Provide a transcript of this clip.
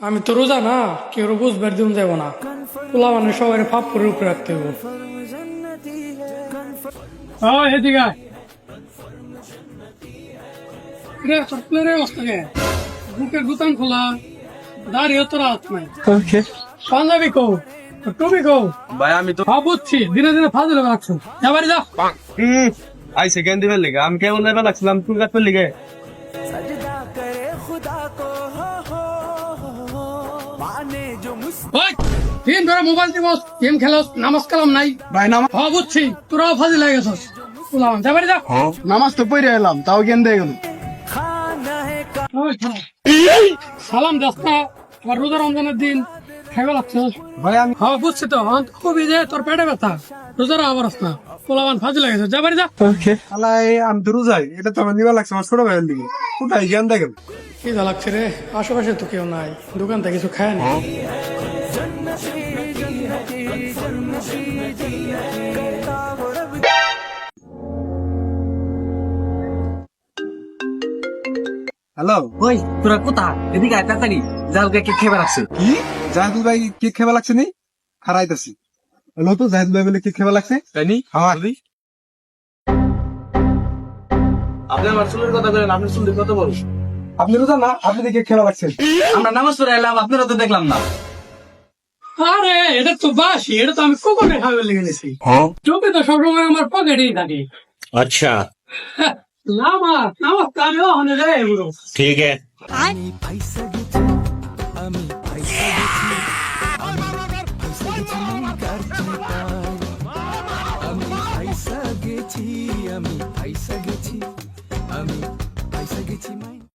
আমি তো রোজা না কেউ বুঝবার দিন যাব না। পোলা মানে সবাই ফাপ করে উপরে রাখতে হবে? বুকের গুতান খোলা দাঁড়িয়ে তোর হাত নাই। পাঞ্জাবি কো টুপি কো ভাই আমি তো বুঝছি দিনে দিনে ফাজিল যা লিগে। আমি কেমন লাগছিলাম তুই কাটবে লিগে? ওই, ধরে মোবাইল টিপস গেম খেলস নামাজ কালাম নাই। ভাই নামাজ হ্যাঁ বুঝছি তোরাও ফাজিল হয়ে গেছস। বললাম যাবারি যা। নামাজ তো পড়ে এলাম তাও জ্ঞান দিয়ে গেল। সালাম দাস আমার রোজা রমজানের দিন খাইবে লাগছে। ভাই আমি হ্যাঁ বুঝছি তো হ্যাঁ, যে তোর পেটে ব্যথা রোজার আবার আস না পোলাবান ফাজিল হয়ে গেছে যাবারি যা। আলাই আমি তো রোজাই এটা তো আমার নিবা লাগছে আমার ছোট ভাইয়ের দিকে কোথায়? জ্ঞান গেল। কি লাগছে রে? আশেপাশে তো কেউ নাই। দোকান থেকে কিছু খায় না। হ্যালো ওই তোরা কোথা এদিকে আয় তাড়াতাড়ি। জালকে কে খেয়ে রাখছে কি? জাহিদুল ভাই কেক খেবা লাগছে নি? খারাইতেছি হ্যালো তো জাহিদুল ভাই বলে কেক খেবা লাগছে তাই নি? আমার আপনি আমার চুলের কথা বলেন আপনি চুলের কথা বলুন। আপনি রোজা না আপনি দেখে খেলা লাগছে। আমরা নামাজ পড়ে এলাম আপনারা তো দেখলাম না। আরে এটা তো বাসি এটা তো আমি কুকুরে খাবে লেগে নিছি। হ্যাঁ? টুপি তো সবসময় আমার পকেটেই থাকে। আচ্ছা। লামা নামাজ তো আমি ওখানে যাই ঠিক আছে। আমি